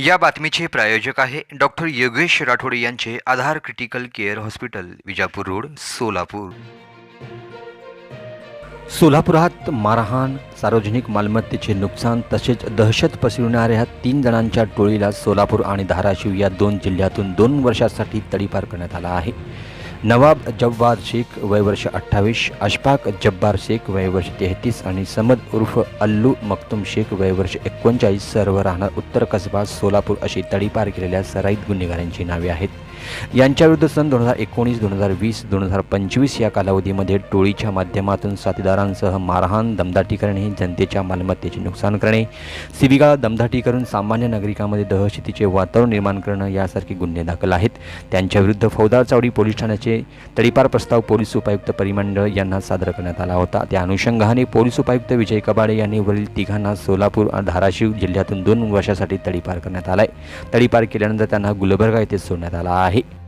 या बातमीचे प्रायोजक आहे डॉक्टर योगेश राठोड यांचे Aadhar critical care hospital Vijapur road Solapur. सोलापुरात मारहाण सार्वजनिक मालमत्तेचे नुकसान तसेच दहशत पसरविणाऱ्या तीन जणांच्या टोळीला सोलापूर आणि धाराशिव या दोन जिल्ह्यातून दोन वर्षासाठी तडीपार करण्यात आला आहे. नवाब जब्बार शेख वयवर्ष अठ्ठावीस अशफाक जब्बार शेख वयवर्ष तेहतीस आणि समद उर्फ अल्लू मक्तुम शेख वयवर्ष एकोणचाळीस सर्व राहणार उत्तर कसबा सोलापूर अशी तडीपार केलेल्या सराईत गुन्हेगारांची नावे आहेत. यांच्याविरुद्ध सन दोन हजार एकोणीस दोन हजार वीस दोन हजार पंचवीस या कालावधीमध्ये टोळीच्या माध्यमातून साथीदारांसह मारहाण दमदाटी करणे जनतेच्या मालमत्तेचे नुकसान करणे शिबिका दमदाटी करून सामान्य नागरिकांमध्ये दहशतीचे वातावरण निर्माण करणं यासारखे गुन्हे दाखल आहेत. त्यांच्याविरुद्ध फौदार चावडी पोलीस ठाण्याचे म्हणजे तडीपार प्रस्ताव पोलीस उपायुक्त परिमंडळ यांना सादर करण्यात आला होता. त्या अनुषंगाने पोलीस उपायुक्त विजय कबाडे यांनी वरील तिघांना सोलापूर आणि धाराशिव जिल्ह्यातून दोन वर्षासाठी तडीपार करण्यात आलाय. तडीपार केल्यानंतर त्यांना गुलबर्गा येथे सोडण्यात आला आहे.